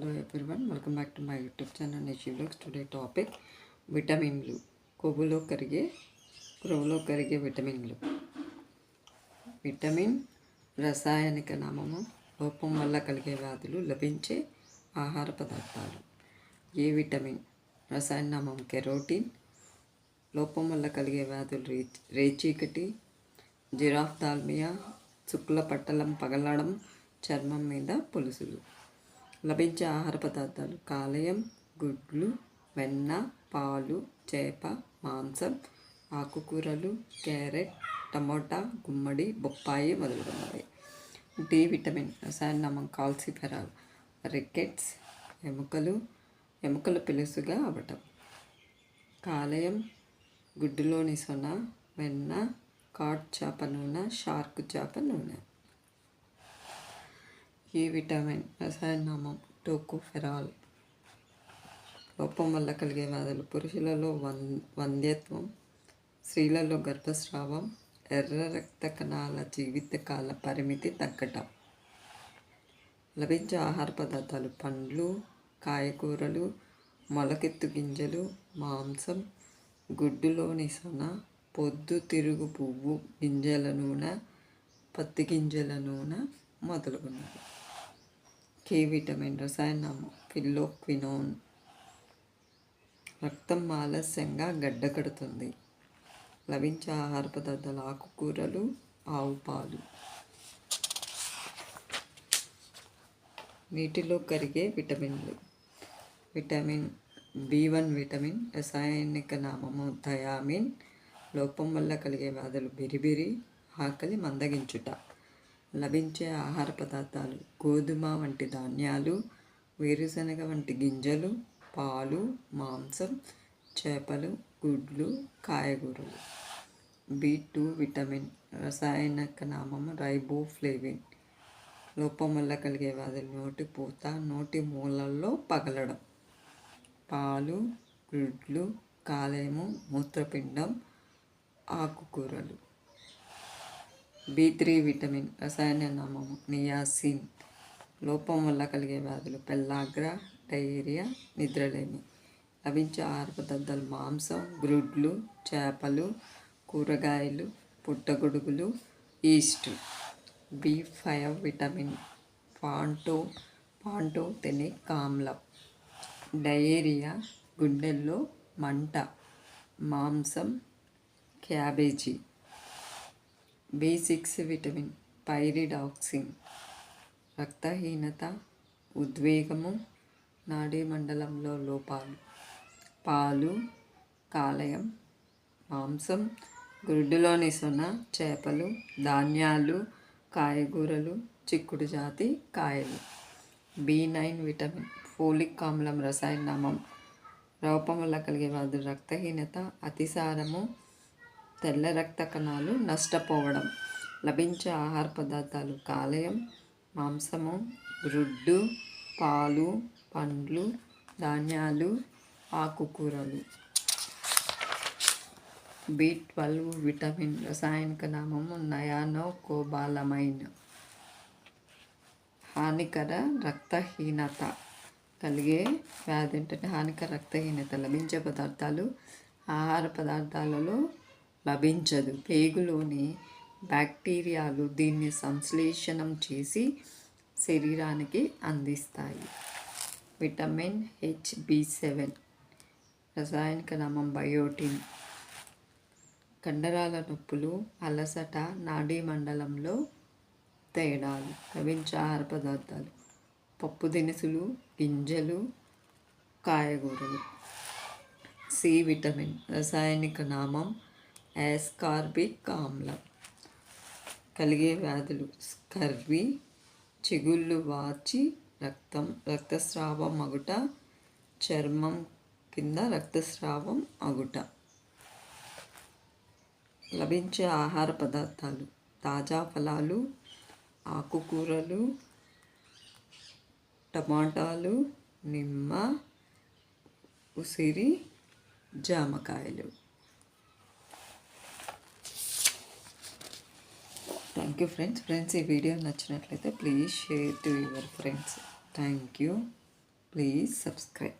Hello everyone welcome back to my YouTube channel నిషివ్లోక్స్ today topic విటమిన్లు కొవ్వులో కరిగే క్రొవ్వులో కరిగే విటమిన్లు విటమిన్ రసాయనిక నామము లోపం వల్ల కలిగే వ్యాధులు లభించే ఆహార పదార్థాలు. ఏ విటమిన్ రసాయన నామం కెరోటిన్. లోపం వల్ల కలిగే వ్యాధులు రే రేచీకటి జిరాఫ్ దాల్మియా శుక్ల పట్టలం పగలడం చర్మం మీద పులుసులు. లభించే ఆహార పదార్థాలు కాలేయం గుడ్లు వెన్న పాలు చేప మాంసం ఆకుకూరలు క్యారెట్ టమోటా గుమ్మడి బొప్పాయి మొదలగున్నవి డి విటమిన్ రసాయనామం కాల్సిఫెరాల్ రికెట్స్ ఎముకలు ఎముకల పిలుసుగా అవ్వటం. కాలేయం గుడ్డులోని సొన వెన్న కాట్ చేప నూనె షార్క్ చేప నూనె. ఈ విటమిన్ రసాయన నామం టోకోఫెరాల్ లోపం వల్ల కలిగే వ్యాధులు పురుషులలో వన్ వంధ్యత్వం స్త్రీలలో గర్భస్రావం ఎర్ర రక్త కణాల జీవితకాల పరిమితి తగ్గటం. లభించే ఆహార పదార్థాలు పండ్లు కాయగూరలు మొలకెత్తు గింజలు మాంసం గుడ్డులోని సన పొద్దు తిరుగు పువ్వు గింజల నూనె పత్తి గింజల నూనె మొదలుగున్నవి కే విటమిన్ రసాయనము ఫిల్లోక్వినోన్. రక్తం ఆలస్యంగా గడ్డకడుతుంది లభించే ఆహార పదార్థాలు ఆకుకూరలు ఆవు పాలు. నీటిలో కరిగే విటమిన్లు. విటమిన్ బి వన్ విటమిన్ రసాయనిక నామము థయామిన్. లోపం వల్ల కలిగే వ్యాధులు బిరిబిరి ఆకలి మందగించుట. లభించే ఆహార పదార్థాలు గోధుమ వంటి ధాన్యాలు వేరుశనగ వంటి గింజలు పాలు మాంసం చేపలు గుడ్లు కాయగూరలు. బి టూ విటమిన్ రసాయనిక నామం రైబోఫ్లేవిన్. లోపం వల్ల కలిగే వ్యాధులు నోటి పూత నోటి మూలల్లో పగలడం. పాలు గుడ్లు కాలేయము మూత్రపిండం ఆకుకూరలు. బి త్రీ విటమిన్ రసాయన నామము నియాసిన్. లోపం వల్ల కలిగే వ్యాధులు పెల్లాగ్ర డైరియా నిద్రలేమి. లభించే ఆహార పదార్థాలు మాంసం గ్రుడ్లు చేపలు కూరగాయలు పుట్టగొడుగులు ఈస్ట్. బి ఫైవ్ విటమిన్ పాంటో పాంటో తినే కామ్లం. డయేరియా గుండెల్లో మంట మాంసం cabbage. B six vitamin pyridoxine రక్తహీనత ఉద్వేగము నాడీ మండలంలో లోపాలు పాలు కాలయం మాంసం గుడ్డులోని సొన చేపలు ధాన్యాలు కాయగూరలు చిక్కుడు జాతి కాయలు. బి నైన్ విటమిన్ ఫోలిక్ ఆమ్లం రసాయనామం రూపం వల్ల కలిగే వారు రక్తహీనత అతిసారము తెల్ల రక్త కణాలు నష్టపోవడం లభించే ఆహార పదార్థాలు కాలేయం మాంసము రుడ్డు పాలు పండ్లు ధాన్యాలు ఆకుకూరలు. బి ట్వెల్వ్ విటమిన్ రసాయనిక నామము నయానో కోబాలమైన్. హానికర రక్తహీనత కలిగే వ్యాధి ఏంటంటే హానికర రక్తహీనత. లభించే పదార్థాలు ఆహార పదార్థాలలో లభించదు. పేగులోని బ్యాక్టీరియాలు దీన్ని సంశ్లేషణం చేసి శరీరానికి అందిస్తాయి. విటమిన్ హెచ్ బి సెవెన్ రసాయనిక నామం బయోటిన్. కండరాల నొప్పులు అలసట నాడీ మండలంలో తేడాలు. లభించే ఆహార పదార్థాలు పప్పు దినుసులు గింజలు కాయగూరలు. సి విటమిన్ రసాయనిక నామం యాస్కార్బిక్ ఆమ్లం కలిగే వ్యాధులు స్కర్వి చిగుళ్ళు వాచి రక్తం రక్తస్రావం అగుట చర్మం కింద రక్తస్రావం అగుట. లభించే ఆహార పదార్థాలు తాజా ఫలాలు ఆకుకూరలు టమాటాలు నిమ్మ ఉసిరి జామకాయలు. Thank you friends. ఫ్రెండ్స్ ఈ వీడియో నచ్చినట్లయితే please share to your friends. Thank you please subscribe.